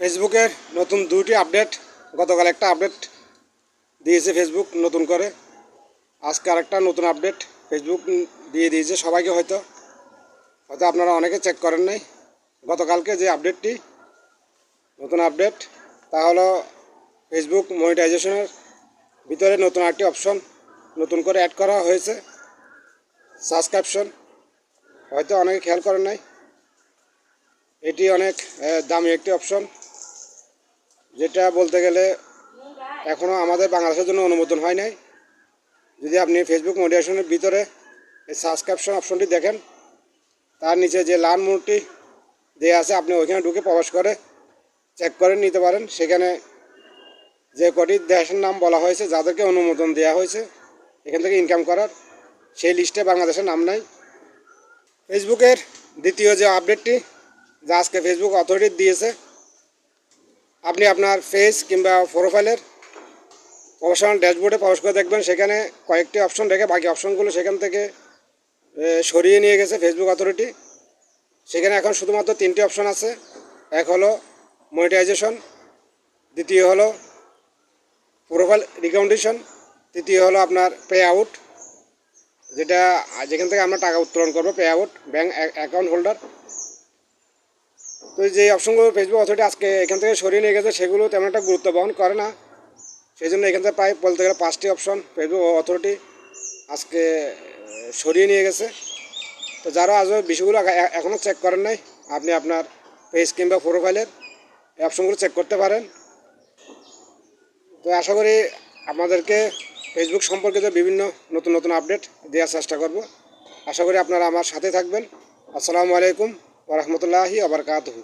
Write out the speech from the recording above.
ফেসবুকের নতুন দুইটি আপডেট, গতকাল একটা আপডেট দিয়েছে ফেসবুক নতুন করে। আজকে আরেকটা নতুন আপডেট ফেসবুক দিয়ে দিয়েছে সবাইকে হয়তো। হয়তো আপনারা অনেকে চেক করেন নাই। গতকালকে যে আপডেটটি, নতুন আপডেট, তা হলো ফেসবুক মনিটাইজেশনের ভিতরে নতুন একটি অপশন নতুন করে অ্যাড করা হয়েছে সাবস্ক্রিপশন হয়তো অনেকে খেয়াল করেন নাই। এটি অনেক দামি একটি অপশন। যেটা বলতে গেলে এখনও আমাদের বাংলাদেশের জন্য অনুমোদন হয় নাই। যদি আপনি ফেসবুক মোটিভেশনের ভিতরে এই সাবস্ক্রিপশন অপশনটি দেখেন, তার নিচে যে লাল মোড়টি দেওয়া আছে, আপনি ওইখানে ঢুকে প্রবেশ করে চেক করে নিতে পারেন। সেখানে যে কটি দেশের নাম বলা হয়েছে, যাদেরকে অনুমোদন দেওয়া হয়েছে, এখান থেকে ইনকাম করার সেই লিস্টে বাংলাদেশের নাম নাই। ফেসবুকের দ্বিতীয় যে আপডেটটি যা আজকে ফেসবুক অথরিটি দিয়েছে আপনি আপনার ফেস কিংবা প্রোফাইলের প্রফেশনাল ড্যাশবোর্ডে প্রবেশ করে দেখবেন, সেখানে কয়েকটি অপশন রেখে বাকি অপশনগুলো সেখান থেকে সরিয়ে নিয়ে গেছে ফেসবুক অথরিটি সেখানে এখন শুধুমাত্র তিনটি অপশন আছে। এক হলো মনিটাইজেশন দ্বিতীয় হলো প্রোফাইল রিকাউন্টেশন তৃতীয় হলো আপনার পে আউট যেটা যেখান থেকে আমরা টাকা উত্তোলন করব pay out bank account holder তো যে অপশনগুলো ফেসবুক অথরিটি আজকে এখান থেকে সরিয়ে নিয়ে গেছে, সেগুলো তেমন একটা গুরুত্ব বহন করে না। সেই জন্য এখান থেকে প্রায় বলতে গেলে পাঁচটি অপশন ফেসবুক অথরিটি আজকে সরিয়ে নিয়ে গেছে। তো যারা আজও বিষয়গুলো এখনও চেক করেন নাই, আপনি আপনার পেজ কিংবা প্রোফাইলের অপশনগুলো চেক করতে পারেন। তো আশা করি আমাদেরকে ফেসবুক সম্পর্কিত বিভিন্ন নতুন নতুন আপডেট দেওয়ার চেষ্টা করব। আশা করি আপনারা আমার সাথে থাকবেন। আসসালামু আলাইকুম। ওরহমতুল্লাহি আবরকাতহু